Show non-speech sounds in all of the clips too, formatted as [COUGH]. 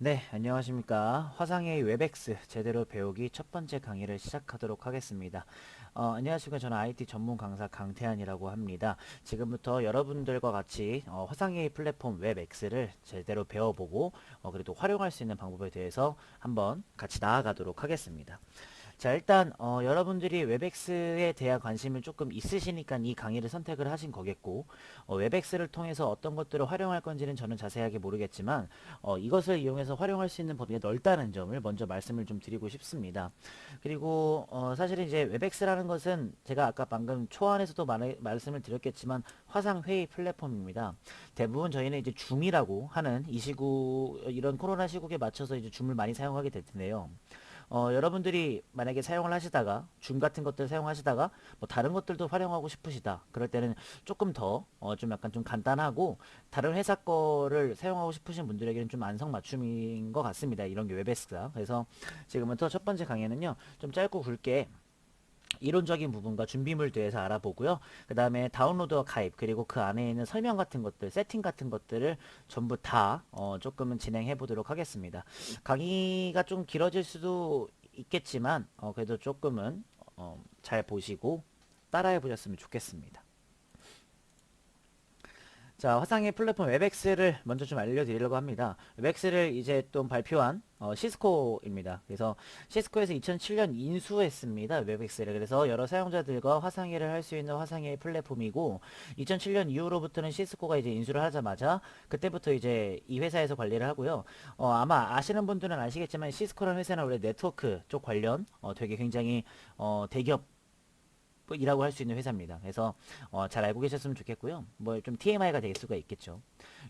네, 안녕하십니까. 화상의 웹엑스 제대로 배우기 첫 번째 강의를 시작하도록 하겠습니다. 어, 안녕하십니까. 저는 IT 전문 강사 강태환이라고 합니다. 지금부터 여러분들과 같이 어, 화상의 플랫폼 웹엑스를 제대로 배워보고 어, 그래도 활용할 수 있는 방법에 대해서 한번 같이 나아가도록 하겠습니다. 자 일단 어, 여러분들이 웹엑스에 대한 관심을 조금 있으시니까 이 강의를 선택을 하신 거겠고 어, 웹엑스를 통해서 어떤 것들을 활용할 건지는 저는 자세하게 모르겠지만 어, 이것을 이용해서 활용할 수 있는 범위가 넓다는 점을 먼저 말씀을 좀 드리고 싶습니다. 그리고 어, 사실은 이제 웹엑스라는 것은 제가 아까 방금 초안에서도 말, 말씀을 드렸겠지만 화상 회의 플랫폼입니다. 대부분 저희는 이제 줌이라고 하는 이 시국 이런 코로나 시국에 맞춰서 이제 줌을 많이 사용하게 될 텐데요. 어, 여러분들이 만약에 사용을 하시다가 줌 같은 것들 사용하시다가 뭐 다른 것들도 활용하고 싶으시다. 그럴 때는 조금 더 어, 좀 약간 좀 간단하고 다른 회사 거를 사용하고 싶으신 분들에게는 좀 안성맞춤인 것 같습니다. 이런 게 웹엑스가 그래서 지금부터 첫 번째 강의는요 좀 짧고 굵게 이론적인 부분과 준비물 대해서 알아보고요. 그 다음에 다운로드와 가입 그리고 그 안에 있는 설명 같은 것들 세팅 같은 것들을 전부 다 어, 조금은 진행해 보도록 하겠습니다. 강의가 좀 길어질 수도 있겠지만 어, 그래도 조금은 어, 잘 보시고 따라해 보셨으면 좋겠습니다. 자, 화상의 플랫폼 웹엑스를 먼저 좀 알려드리려고 합니다. 웹엑스를 이제 또 발표한 어, 시스코입니다. 그래서 시스코에서 2007년 인수했습니다. 웹엑스를. 그래서 여러 사용자들과 화상회를 할 수 있는 화상회 플랫폼이고 2007년 이후로부터는 시스코가 이제 인수를 하자마자 그때부터 이제 이 회사에서 관리를 하고요. 어, 아마 아시는 분들은 아시겠지만 시스코라는 회사는 원래 네트워크 쪽 관련 어, 되게 굉장히 어, 대기업 이라고 할 수 있는 회사입니다. 그래서 어, 잘 알고 계셨으면 좋겠고요. 뭐 좀 TMI가 될 수가 있겠죠.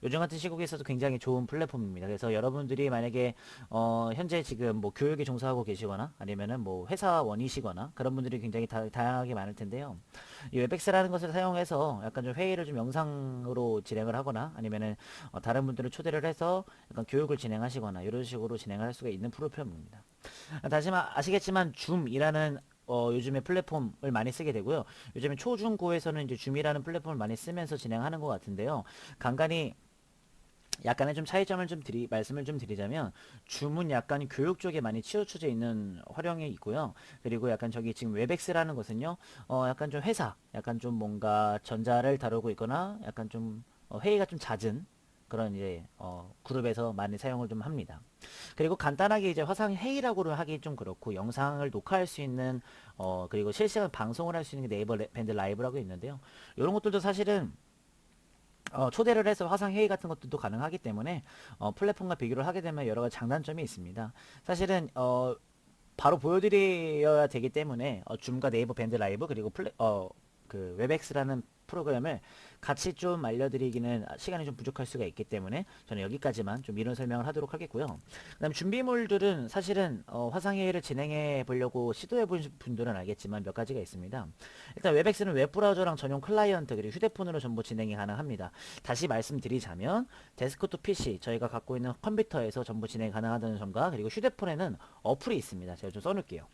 요즘 같은 시국에서도 굉장히 좋은 플랫폼입니다. 그래서 여러분들이 만약에 어, 현재 지금 뭐 교육에 종사하고 계시거나 아니면은 뭐 회사원이시거나 그런 분들이 굉장히 다, 다양하게 많을 텐데요. 이 웹엑스라는 것을 사용해서 약간 좀 회의를 좀 영상으로 진행을 하거나 아니면은 어, 다른 분들을 초대를 해서 약간 교육을 진행하시거나 이런 식으로 진행을 할 수가 있는 프로그램입니다. 다시 말 아시겠지만 줌이라는 어, 요즘에 플랫폼을 많이 쓰게 되고요. 요즘에 초중고에서는 이제 줌이라는 플랫폼을 많이 쓰면서 진행하는 것 같은데요. 간간히 약간의 좀 차이점을 좀 드리, 말씀을 좀 드리자면, 줌은 약간 교육 쪽에 많이 치우쳐져 있는 활용이 있고요. 그리고 약간 저기 지금 웹엑스라는 것은요, 어, 약간 좀 회사, 약간 좀 뭔가 전자를 다루고 있거나, 약간 좀 어, 회의가 좀 잦은 그런 이제 어, 그룹에서 많이 사용을 좀 합니다. 그리고 간단하게 이제 화상 회의라고 하기 좀 그렇고 영상을 녹화할 수 있는 어 그리고 실시간 방송을 할 수 있는 게 네이버 밴드 라이브라고 있는데요. 이런 것들도 사실은 어, 초대를 해서 화상 회의 같은 것들도 가능하기 때문에 어, 플랫폼과 비교를 하게 되면 여러 가지 장단점이 있습니다. 사실은 어, 바로 보여드려야 되기 때문에 어, 줌과 네이버 밴드 라이브 그리고 어, 그 웹엑스라는 프로그램을 같이 좀 알려드리기는 시간이 좀 부족할 수가 있기 때문에 저는 여기까지만 좀 이런 설명을 하도록 하겠고요. 그 다음 준비물들은 사실은 어, 화상회의를 진행해 보려고 시도해 본 분들은 알겠지만 몇 가지가 있습니다. 일단 웹엑스는 웹브라우저랑 전용 클라이언트 그리고 휴대폰으로 전부 진행이 가능합니다. 다시 말씀드리자면 데스크톱 PC 저희가 갖고 있는 컴퓨터에서 전부 진행 가능하다는 점과 그리고 휴대폰에는 어플이 있습니다. 제가 좀 써놓을게요.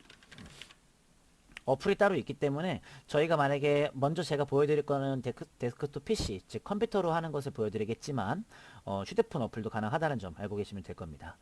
어플이 따로 있기 때문에 저희가 만약에 먼저 제가 보여드릴 거는 데스크톱 PC 즉 컴퓨터로 하는 것을 보여드리겠지만 어, 휴대폰 어플도 가능하다는 점 알고 계시면 될 겁니다.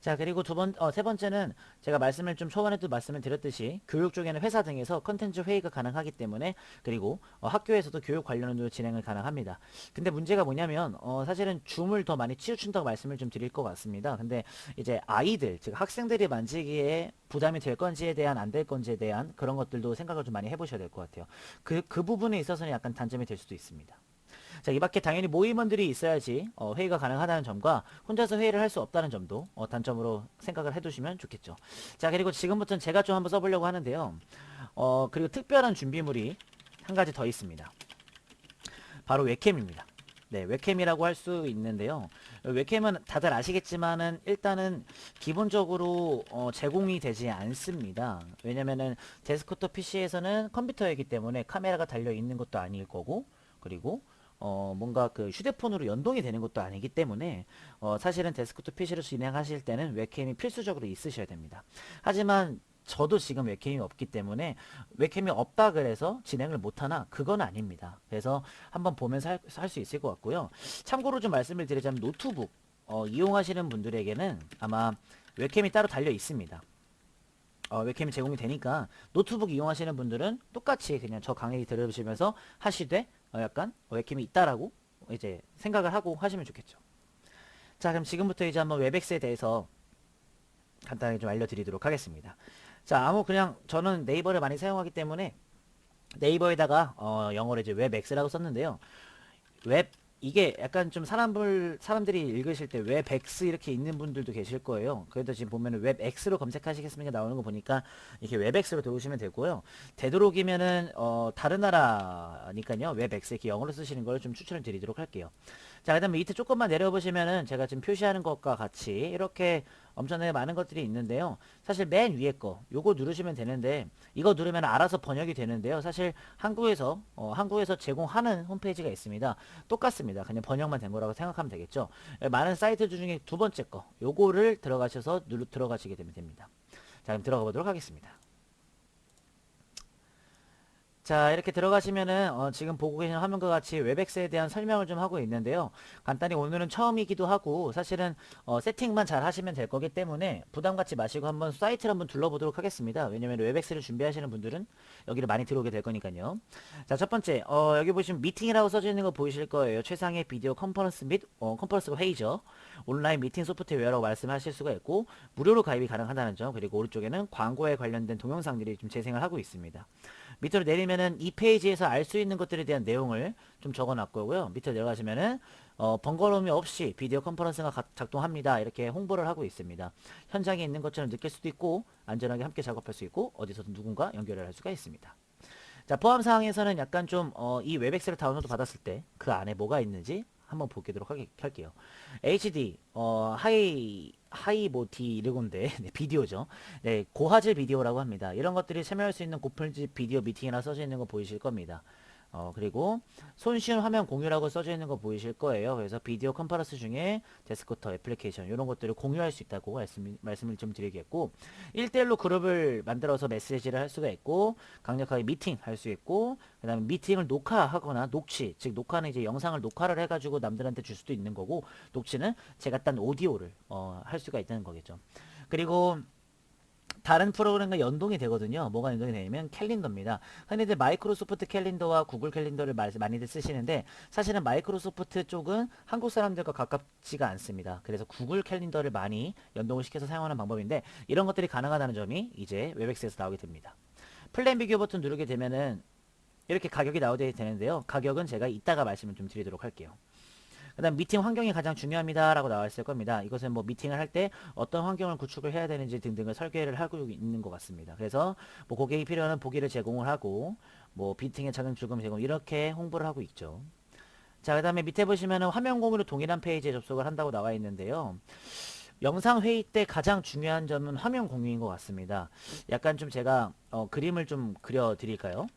자 그리고 두 번, 어, 세 번째는 제가 말씀을 좀 초반에도 말씀을 드렸듯이 교육 쪽에는 회사 등에서 컨텐츠 회의가 가능하기 때문에 그리고 어, 학교에서도 교육 관련으로 진행을 가능합니다. 근데 문제가 뭐냐면 어, 사실은 줌을 더 많이 치우친다고 말씀을 좀 드릴 것 같습니다. 근데 이제 아이들 즉 학생들이 만지기에 부담이 될 건지에 대한 안 될 건지에 대한 그런 것들도 생각을 좀 많이 해보셔야 될 것 같아요. 그, 그 부분에 있어서는 약간 단점이 될 수도 있습니다. 자, 이 밖에 당연히 모임원들이 있어야지 어, 회의가 가능하다는 점과 혼자서 회의를 할 수 없다는 점도 어, 단점으로 생각을 해두시면 좋겠죠. 자, 그리고 지금부터는 제가 좀 한번 써보려고 하는데요. 어, 그리고 특별한 준비물이 한 가지 더 있습니다. 바로 웹캠입니다. 네, 웹캠이라고 할 수 있는데요. 웹캠은 다들 아시겠지만은 일단은 기본적으로 어, 제공이 되지 않습니다. 왜냐면은 데스크톱 PC에서는 컴퓨터이기 때문에 카메라가 달려 있는 것도 아닐 거고 그리고 어, 뭔가 그 휴대폰으로 연동이 되는 것도 아니기 때문에 어, 사실은 데스크톱 PC를 진행하실 때는 웹캠이 필수적으로 있으셔야 됩니다. 하지만 저도 지금 웹캠이 없기 때문에 웹캠이 없다 그래서 진행을 못하나 그건 아닙니다. 그래서 한번 보면서 할 수 있을 것 같고요. 참고로 좀 말씀을 드리자면 노트북 어, 이용하시는 분들에게는 아마 웹캠이 따로 달려 있습니다. 어, 웹캠이 제공이 되니까 노트북 이용하시는 분들은 똑같이 그냥 저 강의 들으시면서 하시되 어, 약간 웹캠이 있다라고 이제 생각을 하고 하시면 좋겠죠. 자 그럼 지금부터 이제 한번 웹엑스에 대해서 간단하게 좀 알려드리도록 하겠습니다. 자 아무 그냥 저는 네이버를 많이 사용하기 때문에 네이버에다가 어, 영어로 이제 웹엑스라고 썼는데요. 웹 이게 약간 좀 사람들 사람들이 읽으실 때 웹엑스 이렇게 있는 분들도 계실 거예요. 그래도 지금 보면은 웹엑스로 검색하시겠습니까 나오는 거 보니까 이렇게 웹엑스로 들어오시면 되고요. 되도록이면은 어 다른 나라니까요. 웹엑스 이렇게 영어로 쓰시는 걸 좀 추천을 드리도록 할게요. 자, 그 다음에 밑에 조금만 내려보시면은 제가 지금 표시하는 것과 같이 이렇게 엄청나게 많은 것들이 있는데요. 사실 맨 위에 거 요거 누르시면 되는데 이거 누르면 알아서 번역이 되는데요. 사실 한국에서 어, 한국에서 제공하는 홈페이지가 있습니다. 똑같습니다. 그냥 번역만 된 거라고 생각하면 되겠죠. 예, 많은 사이트 중에 두 번째 거 요거를 들어가셔서 누르 들어가시게 되면 됩니다. 자, 그럼 들어가 보도록 하겠습니다. 자 이렇게 들어가시면은 어, 지금 보고 계신 화면과 같이 웹엑스에 대한 설명을 좀 하고 있는데요. 간단히 오늘은 처음이기도 하고 사실은 어, 세팅만 잘 하시면 될 거기 때문에 부담 갖지 마시고 한번 사이트를 한번 둘러보도록 하겠습니다. 왜냐면 웹엑스를 준비하시는 분들은 여기를 많이 들어오게 될 거니까요. 자 첫 번째 어, 여기 보시면 미팅이라고 써져 있는 거 보이실 거예요. 최상의 비디오 컨퍼런스 및 어, 컨퍼런스 회의죠. 온라인 미팅 소프트웨어라고 말씀하실 수가 있고 무료로 가입이 가능하다는 점 그리고 오른쪽에는 광고에 관련된 동영상들이 좀 재생을 하고 있습니다 밑으로 내리면은 이 페이지에서 알 수 있는 것들에 대한 내용을 좀 적어 놨 고요. 밑으로 내려가시면은 어, 번거로움이 없이 비디오 컨퍼런스가 가, 작동합니다. 이렇게 홍보를 하고 있습니다. 현장에 있는 것처럼 느낄 수도 있고 안전하게 함께 작업할 수 있고 어디서든 누군가 연결을 할 수가 있습니다. 자 포함 사항에서는 약간 좀이 어, 웹엑스를 다운로드 받았을 때 그 안에 뭐가 있는지 한번 보도록 할게요. HD 어, 하이 하이 뭐 D 이러건데 [LAUGHS] 네, 비디오죠. 네, 고화질 비디오라고 합니다. 이런 것들이 참여할 수 있는 고품질 비디오 미팅이나 써져 있는 거 보이실 겁니다. 어, 그리고 손쉬운 화면 공유라고 써져 있는 거 보이실 거예요. 그래서 비디오 컨퍼런스 중에 데스크톱 애플리케이션 이런 것들을 공유할 수 있다고 말씀, 말씀을 좀 드리겠고 1대1로 그룹을 만들어서 메시지를 할 수가 있고 강력하게 미팅 할 수 있고 그 다음에 미팅을 녹화하거나 녹취 즉 녹화는 이제 영상을 녹화를 해가지고 남들한테 줄 수도 있는 거고 녹취는 제가 딴 오디오를 어, 할 수가 있다는 거겠죠. 그리고 다른 프로그램과 연동이 되거든요. 뭐가 연동이 되냐면 캘린더입니다. 흔히들 마이크로소프트 캘린더와 구글 캘린더를 많이들 쓰시는데 사실은 마이크로소프트 쪽은 한국 사람들과 가깝지가 않습니다. 그래서 구글 캘린더를 많이 연동을 시켜서 사용하는 방법인데 이런 것들이 가능하다는 점이 이제 웹엑스에서 나오게 됩니다. 플랜 비교 버튼 누르게 되면은 이렇게 가격이 나오게 되는데요. 가격은 제가 이따가 말씀을 좀 드리도록 할게요. 그 다음 미팅 환경이 가장 중요합니다 라고 나와 있을 겁니다. 이것은 뭐 미팅을 할 때 어떤 환경을 구축을 해야 되는지 등등을 설계를 하고 있는 것 같습니다. 그래서 뭐 고객이 필요한 보기를 제공을 하고 뭐 미팅의 작은 즐거움 제공 이렇게 홍보를 하고 있죠. 자 그 다음에 밑에 보시면은 화면 공유로 동일한 페이지에 접속을 한다고 나와 있는데요. 영상 회의 때 가장 중요한 점은 화면 공유인 것 같습니다. 약간 좀 제가 어, 그림을 좀 그려 드릴까요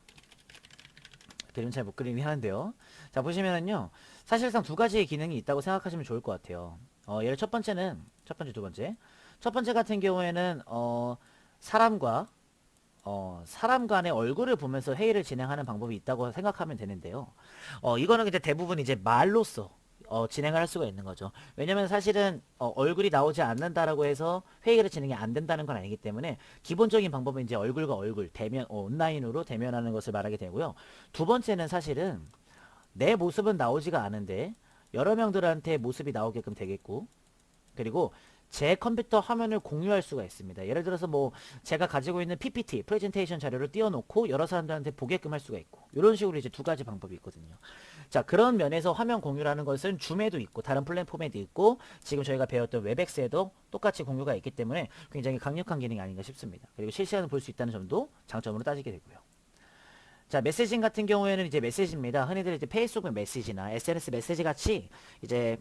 그림 잘못 그리긴 하는데요 자 보시면은요 사실상 두 가지의 기능이 있다고 생각하시면 좋을 것 같아요. 어, 예를 첫 번째는 첫 번째 두 번째 첫 번째 같은 경우에는 어, 사람과 어, 사람 간의 얼굴을 보면서 회의를 진행하는 방법이 있다고 생각하면 되는데요. 어, 이거는 이제 대부분 이제 말로써 어, 진행을 할 수가 있는 거죠. 왜냐면 사실은 어, 얼굴이 나오지 않는다라고 해서 회의를 진행이 안 된다는 건 아니기 때문에 기본적인 방법은 이제 얼굴과 얼굴 대면 어, 온라인으로 대면하는 것을 말하게 되고요. 두 번째는 사실은 내 모습은 나오지가 않은데 여러 명들한테 모습이 나오게끔 되겠고 그리고 제 컴퓨터 화면을 공유할 수가 있습니다. 예를 들어서 뭐 제가 가지고 있는 PPT, 프레젠테이션 자료를 띄워놓고 여러 사람들한테 보게끔 할 수가 있고 이런 식으로 이제 두 가지 방법이 있거든요. 자 그런 면에서 화면 공유라는 것은 줌에도 있고 다른 플랫폼에도 있고 지금 저희가 배웠던 웹엑스에도 똑같이 공유가 있기 때문에 굉장히 강력한 기능이 아닌가 싶습니다. 그리고 실시간으로 볼수 있다는 점도 장점으로 따지게 되고요. 자, 메시징 같은 경우에는 이제 메시지입니다. 흔히들 이제 페이스북 메시지나 SNS 메시지 같이 이제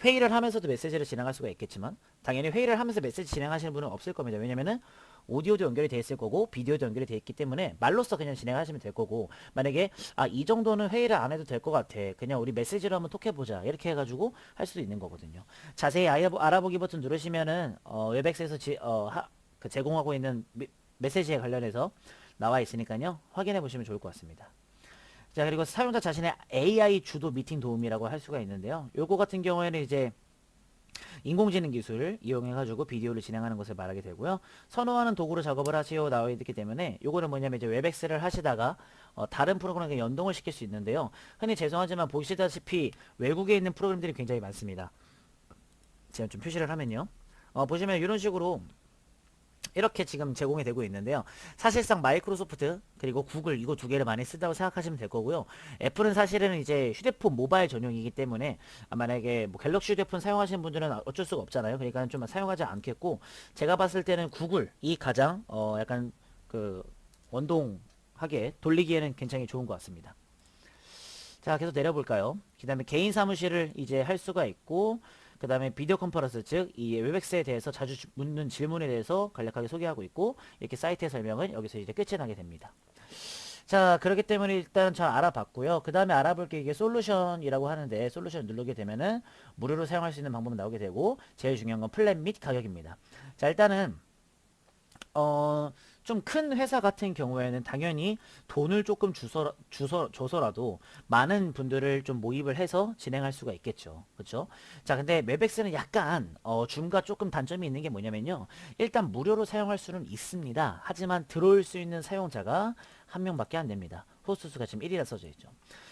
회의를 하면서도 메시지를 진행할 수가 있겠지만 당연히 회의를 하면서 메시지 진행하시는 분은 없을 겁니다. 왜냐면은 오디오도 연결이 돼 있을 거고 비디오도 연결이 돼 있기 때문에 말로써 그냥 진행하시면 될 거고 만약에 아 이 정도는 회의를 안 해도 될 것 같아 그냥 우리 메시지로 한번 톡해보자 이렇게 해가지고 할 수도 있는 거거든요 자세히 알아보기 버튼 누르시면은 어, 웹엑스에서 지, 어, 하, 그 제공하고 있는 미, 메시지에 관련해서 나와 있으니까요. 확인해 보시면 좋을 것 같습니다. 자 그리고 사용자 자신의 AI 주도 미팅 도움이라고 할 수가 있는데요. 요거 같은 경우에는 이제 인공지능 기술을 이용해가지고 비디오를 진행하는 것을 말하게 되고요. 선호하는 도구로 작업을 하시오 나와 있기 때문에 요거는 뭐냐면 이제 웹엑스를 하시다가 어, 다른 프로그램과 연동을 시킬 수 있는데요. 흔히 죄송하지만 보시다시피 외국에 있는 프로그램들이 굉장히 많습니다. 제가 좀 표시를 하면요. 어, 보시면 이런 식으로 이렇게 지금 제공이 되고 있는데요. 사실상 마이크로소프트 그리고 구글 이거 두 개를 많이 쓴다고 생각하시면 될 거고요. 애플은 사실은 이제 휴대폰 모바일 전용이기 때문에 아, 만약에 뭐 갤럭시 휴대폰 사용하시는 분들은 어쩔 수가 없잖아요. 그러니까 좀 사용하지 않겠고 제가 봤을 때는 구글이 가장 어 약간 그 원동하게 돌리기에는 굉장히 좋은 것 같습니다. 자 계속 내려볼까요? 그 다음에 개인 사무실을 이제 할 수가 있고 그 다음에 비디오 컨퍼런스 즉 이 웹엑스에 대해서 자주 주- 묻는 질문에 대해서 간략하게 소개하고 있고 이렇게 사이트의 설명은 여기서 이제 끝이 나게 됩니다. 자 그렇기 때문에 일단 잘 알아봤고요. 그 다음에 알아볼 게 이게 솔루션이라고 하는데 솔루션 누르게 되면은 무료로 사용할 수 있는 방법이 나오게 되고 제일 중요한 건 플랜 및 가격입니다. 자 일단은 어, 좀 큰 회사 같은 경우에는 당연히 돈을 조금 주서, 주서, 줘서라도 많은 분들을 좀 모집을 해서 진행할 수가 있겠죠. 그렇죠? 자, 근데 맵엑스는 약간 어, 줌과 조금 단점이 있는 게 뭐냐면요. 일단 무료로 사용할 수는 있습니다. 하지만 들어올 수 있는 사용자가 한 명밖에 안 됩니다. 호스트 수가 지금 1이라 써져 있죠.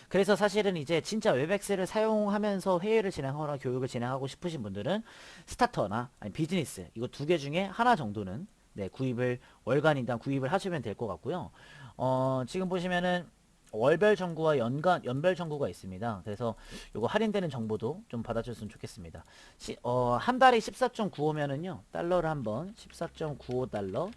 그래서 사실은 이제 진짜 웹엑스를 사용하면서 회의를 진행하거나 교육을 진행하고 싶으신 분들은 스타터나 비즈니스 이거 두 개 중에 하나 정도는 네, 구입을 월간 일단 구입을 하시면 될 것 같고요. 어, 지금 보시면은 월별 정보와 연간 연별 정보가 있습니다. 그래서 요거 할인되는 정보도 좀 받아줬으면 좋겠습니다. 시, 어, 한 달에 14.95면은요. 달러를 한번 14.95달러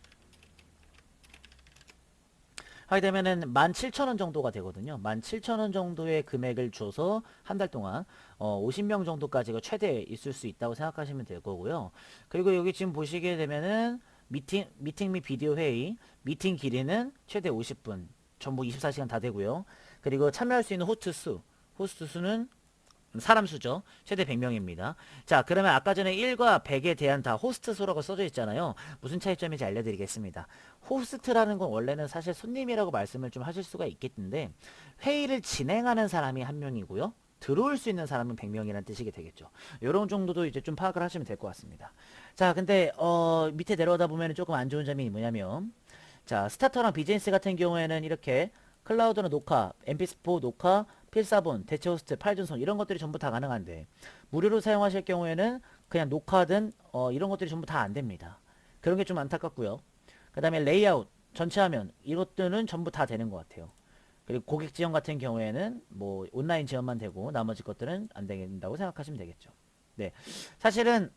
하게 되면은 17,000원 정도가 되거든요. 17,000원 정도의 금액을 줘서 한 달 동안 어, 50명 정도까지가 최대 있을 수 있다고 생각하시면 될 거고요. 그리고 여기 지금 보시게 되면은 미팅 미팅 및 비디오 회의 미팅 길이는 최대 50분 전부 24시간 다 되고요. 그리고 참여할 수 있는 호스트 수 호스트 수는 사람 수죠. 최대 100명입니다. 자, 그러면 아까 전에 1과 100에 대한 다 호스트 수라고 써져 있잖아요. 무슨 차이점인지 알려드리겠습니다. 호스트라는 건 원래는 사실 손님이라고 말씀을 좀 하실 수가 있겠는데 회의를 진행하는 사람이 한 명이고요. 들어올 수 있는 사람은 100명이라는 뜻이게 되겠죠. 이런 정도도 이제 좀 파악을 하시면 될 것 같습니다. 자, 근데 어, 밑에 내려오다 보면 조금 안 좋은 점이 뭐냐면 자, 스타터랑 비즈니스 같은 경우에는 이렇게 클라우드나 녹화, mp4 녹화, 필사본, 대체 호스트, 파일 전송 이런 것들이 전부 다 가능한데 무료로 사용하실 경우에는 그냥 녹화든 어, 이런 것들이 전부 다 안 됩니다. 그런 게 좀 안타깝고요. 그 다음에 레이아웃, 전체 화면 이것들은 전부 다 되는 것 같아요. 그리고 고객 지원 같은 경우에는 뭐 온라인 지원만 되고 나머지 것들은 안 된다고 생각하시면 되겠죠. 네, 사실은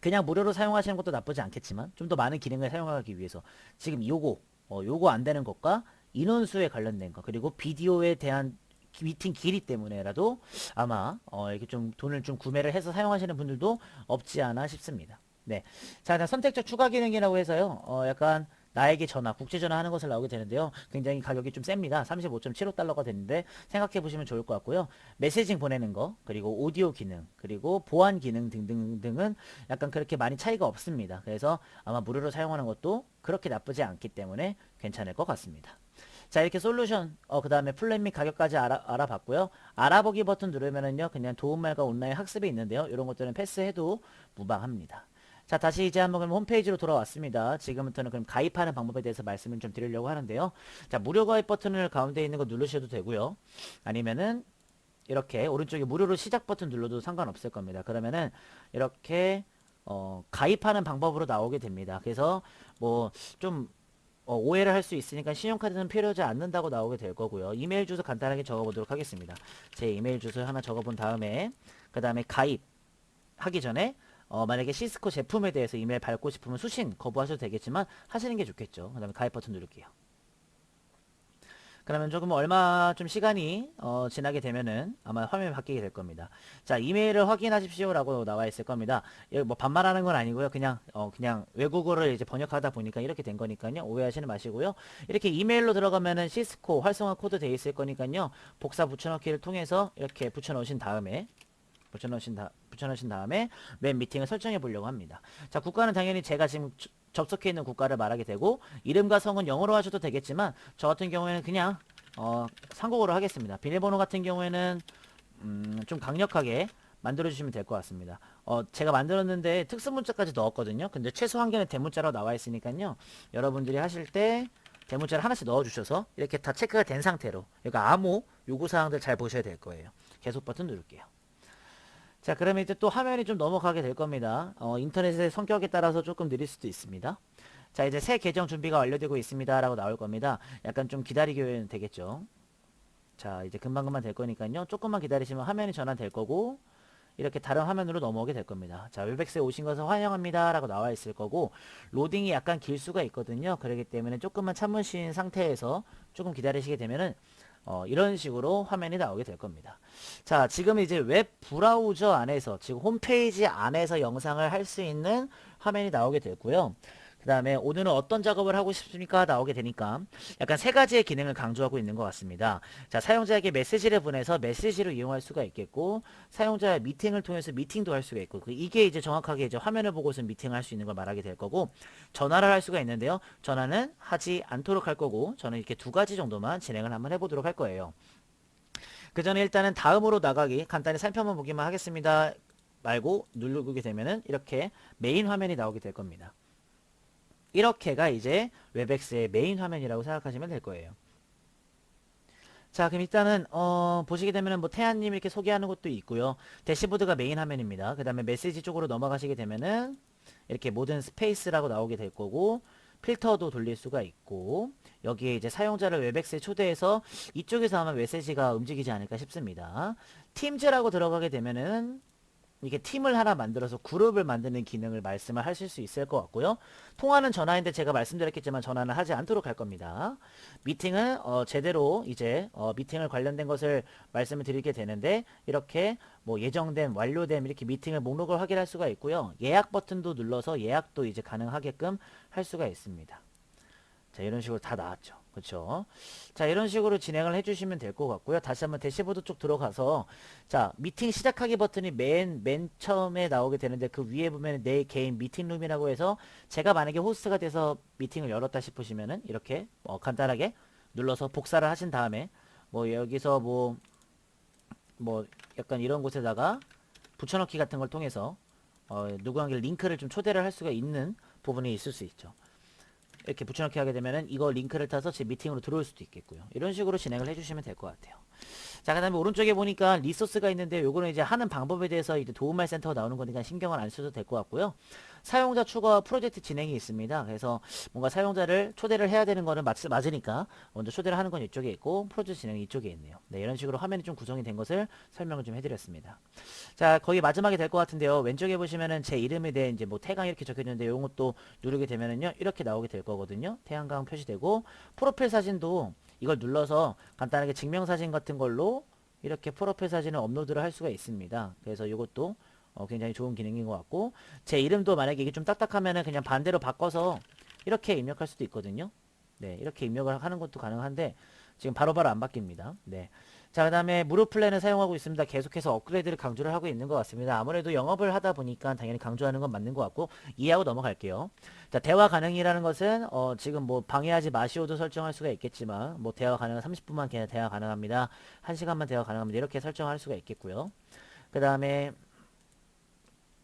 그냥 무료로 사용하시는 것도 나쁘지 않겠지만 좀 더 많은 기능을 사용하기 위해서 지금 요거 어, 요거 안 되는 것과 인원수에 관련된 거 그리고 비디오에 대한 기- 미팅 길이 때문에라도 아마 어, 이렇게 좀 돈을 좀 구매를 해서 사용하시는 분들도 없지 않아 싶습니다. 네, 자 그다음 선택적 추가 기능이라고 해서요. 어, 약간 나에게 전화, 국제 전화하는 것을 나오게 되는데요. 굉장히 가격이 좀 셉니다. 35.75달러가 되는데 생각해 보시면 좋을 것 같고요. 메시징 보내는 거, 그리고 오디오 기능, 그리고 보안 기능 등등등은 약간 그렇게 많이 차이가 없습니다. 그래서 아마 무료로 사용하는 것도 그렇게 나쁘지 않기 때문에 괜찮을 것 같습니다. 자 이렇게 솔루션 어 그 다음에 플랜 및 가격까지 알아, 알아봤고요 알아보기 버튼 누르면은요 그냥 도움말과 온라인 학습이 있는데요 이런 것들은 패스해도 무방합니다 자 다시 이제 한번 홈페이지로 돌아왔습니다. 지금부터는 그럼 가입하는 방법에 대해서 말씀을 좀 드리려고 하는데요. 자 무료 가입 버튼을 가운데 있는 거 누르셔도 되고요. 아니면은 이렇게 오른쪽에 무료로 시작 버튼 눌러도 상관없을 겁니다. 그러면은 이렇게 어, 가입하는 방법으로 나오게 됩니다. 그래서 뭐좀 어, 오해를 할 수 있으니까 신용카드는 필요하지 않는다고 나오게 될 거고요. 이메일 주소 간단하게 적어보도록 하겠습니다. 제 이메일 주소 하나 적어본 다음에 그 다음에 가입 하기 전에 어, 만약에 시스코 제품에 대해서 이메일 받고 싶으면 수신 거부하셔도 되겠지만 하시는 게 좋겠죠. 그 다음에 가입 버튼 누를게요. 그러면 조금 얼마 좀 시간이 어, 지나게 되면은 아마 화면이 바뀌게 될 겁니다. 자 이메일을 확인하십시오라고 나와 있을 겁니다. 여기 뭐 반말하는 건 아니고요. 그냥 어, 그냥 외국어를 이제 번역하다 보니까 이렇게 된 거니까요. 오해하시는 마시고요. 이렇게 이메일로 들어가면은 시스코 활성화 코드 돼 있을 거니까요. 복사 붙여넣기를 통해서 이렇게 붙여넣으신 다음에 붙여넣으신 다 붙여넣으신 다음에 맨 미팅을 설정해 보려고 합니다. 자 국가는 당연히 제가 지금 저- 접속해 있는 국가를 말하게 되고 이름과 성은 영어로 하셔도 되겠지만 저 같은 경우에는 그냥 어, 한국어로 하겠습니다. 비밀번호 같은 경우에는 음, 좀 강력하게 만들어 주시면 될 것 같습니다. 어, 제가 만들었는데 특수 문자까지 넣었거든요. 근데 최소 한계는 대문자로 나와 있으니까요. 여러분들이 하실 때 대문자를 하나씩 넣어 주셔서 이렇게 다 체크가 된 상태로 여기 암호 요구 사항들 잘 보셔야 될 거예요. 계속 버튼 누를게요. 자 그러면 이제 또 화면이 좀 넘어가게 될 겁니다. 어, 인터넷의 성격에 따라서 조금 느릴 수도 있습니다. 자 이제 새 계정 준비가 완료되고 있습니다 라고 나올 겁니다. 약간 좀 기다리게 되겠죠. 자 이제 금방금방 될 거니까요. 조금만 기다리시면 화면이 전환될 거고 이렇게 다른 화면으로 넘어오게 될 겁니다. 자, 웹엑스에 오신 것을 환영합니다. 라고 나와 있을 거고, 로딩이 약간 길 수가 있거든요. 그렇기 때문에 조금만 참으신 상태에서 조금 기다리시게 되면은, 어, 이런 식으로 화면이 나오게 될 겁니다. 자, 지금 이제 웹 브라우저 안에서, 지금 홈페이지 안에서 영상을 할 수 있는 화면이 나오게 되고요. 그 다음에 오늘은 어떤 작업을 하고 싶습니까? 나오게 되니까 약간 세 가지의 기능을 강조하고 있는 것 같습니다. 자, 사용자에게 메시지를 보내서 메시지로 이용할 수가 있겠고, 사용자의 미팅을 통해서 미팅도 할 수가 있고, 그 이게 이제 정확하게 이제 화면을 보고서 미팅을 할수 있는 걸 말하게 될 거고, 전화를 할 수가 있는데요. 전화는 하지 않도록 할 거고, 저는 이렇게 두 가지 정도만 진행을 한번 해보도록 할 거예요. 그 전에 일단은 다음으로 나가기 간단히 살펴만 보기만 하겠습니다. 말고 누르게 되면은 이렇게 메인 화면이 나오게 될 겁니다. 이렇게가 이제 웹엑스의 메인 화면이라고 생각하시면 될 거예요. 자 그럼 일단은 어, 보시게 되면은 뭐 태안님 이렇게 소개하는 것도 있고요. 대시보드가 메인 화면입니다. 그 다음에 메시지 쪽으로 넘어가시게 되면은 이렇게 모든 스페이스라고 나오게 될 거고 필터도 돌릴 수가 있고 여기에 이제 사용자를 웹엑스에 초대해서 이쪽에서 아마 메시지가 움직이지 않을까 싶습니다. 팀즈라고 들어가게 되면은 이게 팀을 하나 만들어서 그룹을 만드는 기능을 말씀을 하실 수 있을 것 같고요. 통화는 전화인데 제가 말씀드렸겠지만 전화는 하지 않도록 할 겁니다. 미팅은 어 제대로 이제 어 미팅을 관련된 것을 말씀을 드리게 되는데 이렇게 뭐 예정된 완료됨 이렇게 미팅을 목록을 확인할 수가 있고요. 예약 버튼도 눌러서 예약도 이제 가능하게끔 할 수가 있습니다. 자 이런 식으로 다 나왔죠. 그렇죠. 자 이런 식으로 진행을 해주시면 될 것 같고요. 다시 한번 대시보드 쪽 들어가서 자 미팅 시작하기 버튼이 맨 맨 처음에 나오게 되는데 그 위에 보면 내 개인 미팅룸이라고 해서 제가 만약에 호스트가 돼서 미팅을 열었다 싶으시면은 이렇게 어, 간단하게 눌러서 복사를 하신 다음에 뭐 여기서 뭐뭐 약간 이런 곳에다가 붙여넣기 같은 걸 통해서 어, 누구에게 링크를 좀 초대를 할 수가 있는 부분이 있을 수 있죠. 이렇게 붙여넣기 하게 되면은 이거 링크를 타서 제 미팅으로 들어올 수도 있겠고요. 이런 식으로 진행을 해주시면 될 것 같아요. 자, 그 다음에 오른쪽에 보니까 리소스가 있는데 요거는 이제 하는 방법에 대해서 이제 도움말 센터가 나오는 거니까 신경을 안 써도 될 것 같고요. 사용자 추가 프로젝트 진행이 있습니다. 그래서 뭔가 사용자를 초대를 해야 되는 거는 맞, 맞으니까 먼저 초대를 하는 건 이쪽에 있고 프로젝트 진행이 이쪽에 있네요. 네, 이런 식으로 화면이 좀 구성이 된 것을 설명을 좀 해드렸습니다. 자, 거의 마지막에 될것 같은데요. 왼쪽에 보시면은 제 이름에 대해 이제 뭐 태강 이렇게 적혀 있는데 요런 것도 누르게 되면은요. 이렇게 나오게 될 거거든요. 태양강 표시되고 프로필 사진도 이걸 눌러서 간단하게 증명사진 같은 걸로 이렇게 프로필 사진을 업로드를 할 수가 있습니다. 그래서 이것도 어, 굉장히 좋은 기능인 것 같고 제 이름도 만약에 이게 좀 딱딱하면은 그냥 반대로 바꿔서 이렇게 입력할 수도 있거든요. 네, 이렇게 입력을 하는 것도 가능한데 지금 바로바로 안 바뀝니다. 네. 자, 그 다음에 무료 플랜을 사용하고 있습니다. 계속해서 업그레이드를 강조를 하고 있는 것 같습니다. 아무래도 영업을 하다 보니까 당연히 강조하는 건 맞는 것 같고 이해하고 넘어갈게요. 자, 대화 가능이라는 것은 어, 지금 뭐 방해하지 마시오도 설정할 수가 있겠지만 뭐 대화 가능한 30분만 그냥 대화 가능합니다. 1시간만 대화 가능합니다. 이렇게 설정할 수가 있겠고요. 그 다음에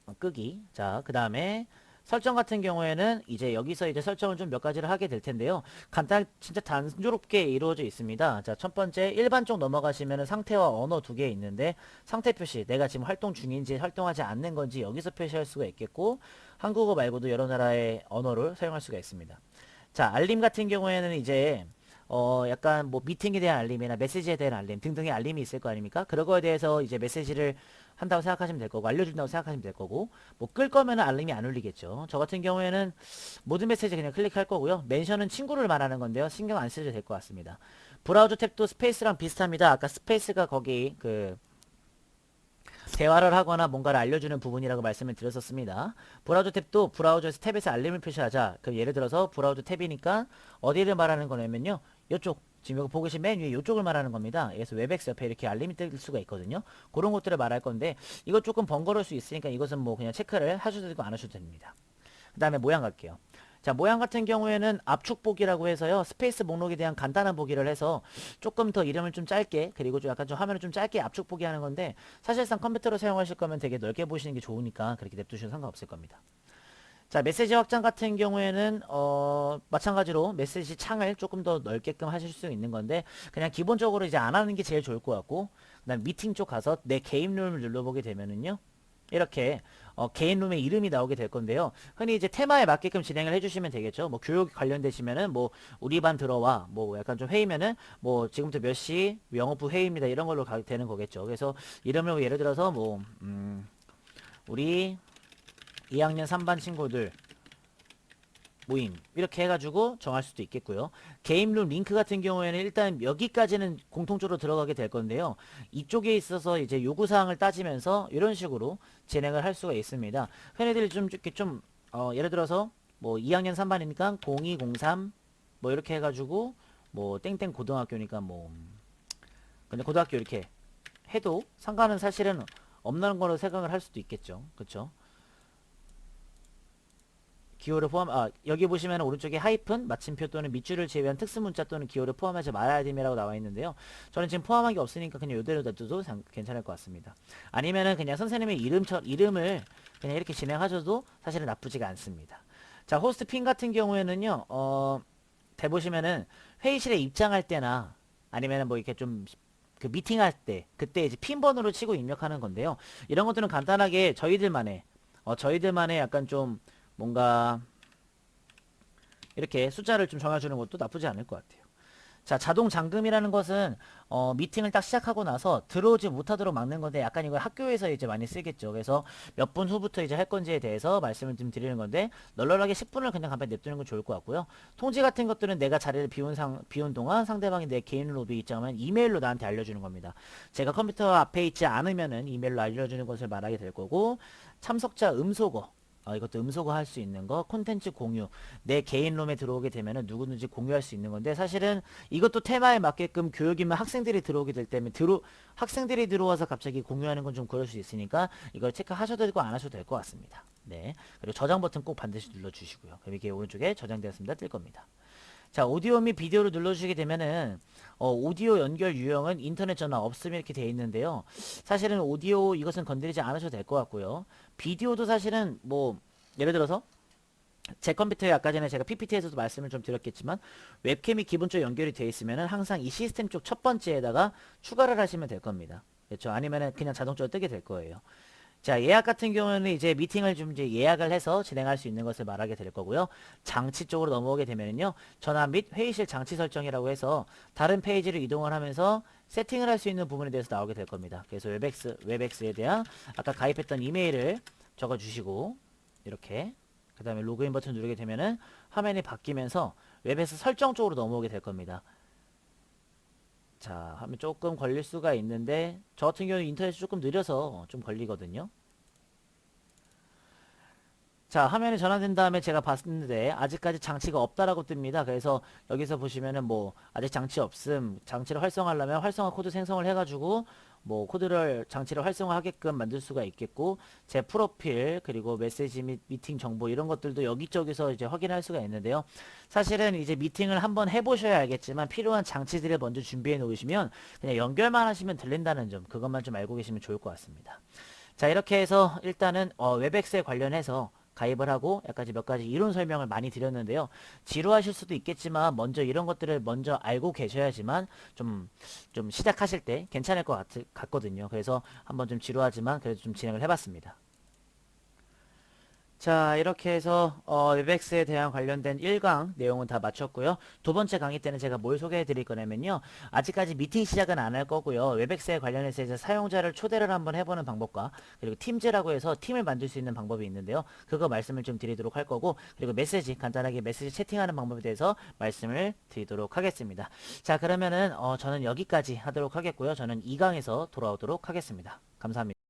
어, 끄기. 자, 그 다음에 설정 같은 경우에는 이제 여기서 이제 설정을 좀 몇 가지를 하게 될 텐데요. 간단, 진짜 단조롭게 이루어져 있습니다. 자, 첫 번째, 일반 쪽 넘어가시면은 상태와 언어 두 개 있는데, 상태 표시, 내가 지금 활동 중인지 활동하지 않는 건지 여기서 표시할 수가 있겠고, 한국어 말고도 여러 나라의 언어를 사용할 수가 있습니다. 자, 알림 같은 경우에는 이제, 어, 약간 뭐 미팅에 대한 알림이나 메시지에 대한 알림 등등의 알림이 있을 거 아닙니까? 그런 거에 대해서 이제 메시지를 한다고 생각하시면 될 거고 알려준다고 생각하시면 될 거고 뭐 끌 거면 알림이 안 울리겠죠. 저 같은 경우에는 모든 메시지 그냥 클릭할 거고요. 멘션은 친구를 말하는 건데요. 신경 안 쓰셔도 될 것 같습니다. 브라우저 탭도 스페이스랑 비슷합니다. 아까 스페이스가 거기 그 대화를 하거나 뭔가를 알려주는 부분이라고 말씀을 드렸었습니다. 브라우저 탭도 브라우저에서 탭에서 알림을 표시하자. 그럼 예를 들어서 브라우저 탭이니까 어디를 말하는 거냐면요. 이쪽 지금 여기 보고 계신 맨 위에 이쪽을 말하는 겁니다. 그래서 웹엑스 옆에 이렇게 알림이 뜰 수가 있거든요. 그런 것들을 말할 건데 이거 조금 번거로울 수 있으니까 이것은 뭐 그냥 체크를 하셔도 되고 안 하셔도 됩니다. 그 다음에 모양 갈게요. 자, 모양 같은 경우에는 압축 보기라고 해서요. 스페이스 목록에 대한 간단한 보기를 해서 조금 더 이름을 좀 짧게 그리고 좀 약간 좀 화면을 좀 짧게 압축 보기 하는 건데 사실상 컴퓨터로 사용하실 거면 되게 넓게 보시는 게 좋으니까 그렇게 냅두셔도 상관없을 겁니다. 자, 메시지 확장 같은 경우에는 어, 마찬가지로 메시지 창을 조금 더 넓게끔 하실 수 있는 건데 그냥 기본적으로 이제 안 하는 게 제일 좋을 것 같고 그다음 미팅 쪽 가서 내 개인 룸을 눌러보게 되면은요. 이렇게 어, 개인 룸의 이름이 나오게 될 건데요. 흔히 이제 테마에 맞게끔 진행을 해주시면 되겠죠. 뭐 교육 관련되시면은 뭐 우리 반 들어와 뭐 약간 좀 회의면은 뭐 지금부터 몇 시 영어부 회의입니다 이런 걸로 가게 되는 거겠죠. 그래서 이름을 뭐 예를 들어서 뭐 음, 우리 2학년 3반 친구들 모임 이렇게 해가지고 정할 수도 있겠고요. 게임룸 링크 같은 경우에는 일단 여기까지는 공통적으로 들어가게 될 건데요. 이쪽에 있어서 이제 요구사항을 따지면서 이런 식으로 진행을 할 수가 있습니다. 흔히들 좀 이렇게 좀 어, 예를 들어서 뭐 2학년 3반이니까 0203 뭐 이렇게 해가지고 뭐 땡땡 고등학교니까 뭐 근데 고등학교 이렇게 해도 상관은 사실은 없는 거로 생각을 할 수도 있겠죠. 그쵸? 기호를 포함 아 여기 보시면 오른쪽에 하이픈 마침표 또는 밑줄을 제외한 특수 문자 또는 기호를 포함하지 말아야 됨이라고 나와 있는데요. 저는 지금 포함한 게 없으니까 그냥 이대로 놔둬도 상- 괜찮을 것 같습니다. 아니면은 그냥 선생님의 이름처 이름을 그냥 이렇게 진행하셔도 사실은 나쁘지가 않습니다. 자 호스트 핀 같은 경우에는요. 어 대보시면은 회의실에 입장할 때나 아니면은 뭐 이렇게 좀그 미팅할 때 그때 이제 핀번호를 치고 입력하는 건데요. 이런 것들은 간단하게 저희들만의 어 저희들만의 약간 좀 뭔가 이렇게 숫자를 좀 정해주는 것도 나쁘지 않을 것 같아요. 자, 자동 잠금이라는 것은 어, 미팅을 딱 시작하고 나서 들어오지 못하도록 막는 건데 약간 이걸 학교에서 이제 많이 쓰겠죠. 그래서 몇 분 후부터 이제 할 건지에 대해서 말씀을 좀 드리는 건데 널널하게 10분을 그냥 가만히 냅두는 건 좋을 것 같고요. 통지 같은 것들은 내가 자리를 비운 상 비운 동안 상대방이 내 개인 로비 입장하면 이메일로 나한테 알려주는 겁니다. 제가 컴퓨터 앞에 있지 않으면은 이메일로 알려주는 것을 말하게 될 거고 참석자 음소거 어, 이것도 음소거 할 수 있는 거, 콘텐츠 공유, 내 개인 롬에 들어오게 되면은 누구든지 공유할 수 있는 건데 사실은 이것도 테마에 맞게끔 교육이면 학생들이 들어오게 될 때면 들어 학생들이 들어와서 갑자기 공유하는 건 좀 그럴 수 있으니까 이걸 체크하셔도 되고 안 하셔도 될 것 같습니다. 네. 그리고 저장 버튼 꼭 반드시 눌러주시고요. 그럼 이게 오른쪽에 저장되었습니다. 뜰 겁니다. 자, 오디오 및 비디오를 눌러주시게 되면은 어, 오디오 연결 유형은 인터넷 전화 없음 이렇게 되어 있는데요. 사실은 오디오 이것은 건드리지 않으셔도 될 것 같고요. 비디오도 사실은 뭐 예를 들어서 제 컴퓨터에 아까 전에 제가 PPT에서도 말씀을 좀 드렸겠지만 웹캠이 기본적으로 연결이 되어 있으면은 항상 이 시스템 쪽 첫 번째에다가 추가를 하시면 될 겁니다. 그렇죠? 아니면은 그냥 자동적으로 뜨게 될 거예요. 자, 예약 같은 경우는 이제 미팅을 좀 이제 예약을 해서 진행할 수 있는 것을 말하게 될 거고요. 장치 쪽으로 넘어오게 되면은요. 전화 및 회의실 장치 설정이라고 해서 다른 페이지를 이동을 하면서 세팅을 할 수 있는 부분에 대해서 나오게 될 겁니다. 그래서 웹엑스, 웹엑스에 대한 아까 가입했던 이메일을 적어 주시고 이렇게 그 다음에 로그인 버튼 누르게 되면은 화면이 바뀌면서 웹에서 설정 쪽으로 넘어오게 될 겁니다. 자, 하면 조금 걸릴 수가 있는데 저 같은 경우는 인터넷이 조금 느려서 좀 걸리거든요. 자, 화면이 전환된 다음에 제가 봤는데 아직까지 장치가 없다라고 뜹니다. 그래서 여기서 보시면은 뭐 아직 장치 없음, 장치를 활성화하려면 활성화 코드 생성을 해가지고 뭐 코드를 장치를 활성화하게끔 만들 수가 있겠고 제 프로필 그리고 메시지 및 미팅 정보 이런 것들도 여기저기서 이제 확인할 수가 있는데요. 사실은 이제 미팅을 한번 해보셔야 알겠지만 필요한 장치들을 먼저 준비해 놓으시면 그냥 연결만 하시면 들린다는 점 그것만 좀 알고 계시면 좋을 것 같습니다. 자 이렇게 해서 일단은 어, 웹엑스에 관련해서 가입을 하고 약간 몇 가지 이론 설명을 많이 드렸는데요. 지루하실 수도 있겠지만 먼저 이런 것들을 먼저 알고 계셔야지만 좀, 좀 시작하실 때 괜찮을 것 같, 같거든요. 그래서 한번 좀 지루하지만 그래도 좀 진행을 해봤습니다. 자 이렇게 해서 어, 웹엑스에 대한 관련된 1강 내용은 다 마쳤고요. 두 번째 강의 때는 제가 뭘 소개해 드릴 거냐면요. 아직까지 미팅 시작은 안 할 거고요. 웹엑스에 관련해서 이제 사용자를 초대를 한번 해보는 방법과 그리고 팀즈라고 해서 팀을 만들 수 있는 방법이 있는데요. 그거 말씀을 좀 드리도록 할 거고 그리고 메시지 간단하게 메시지 채팅하는 방법에 대해서 말씀을 드리도록 하겠습니다. 자 그러면은 어, 저는 여기까지 하도록 하겠고요. 저는 2강에서 돌아오도록 하겠습니다. 감사합니다.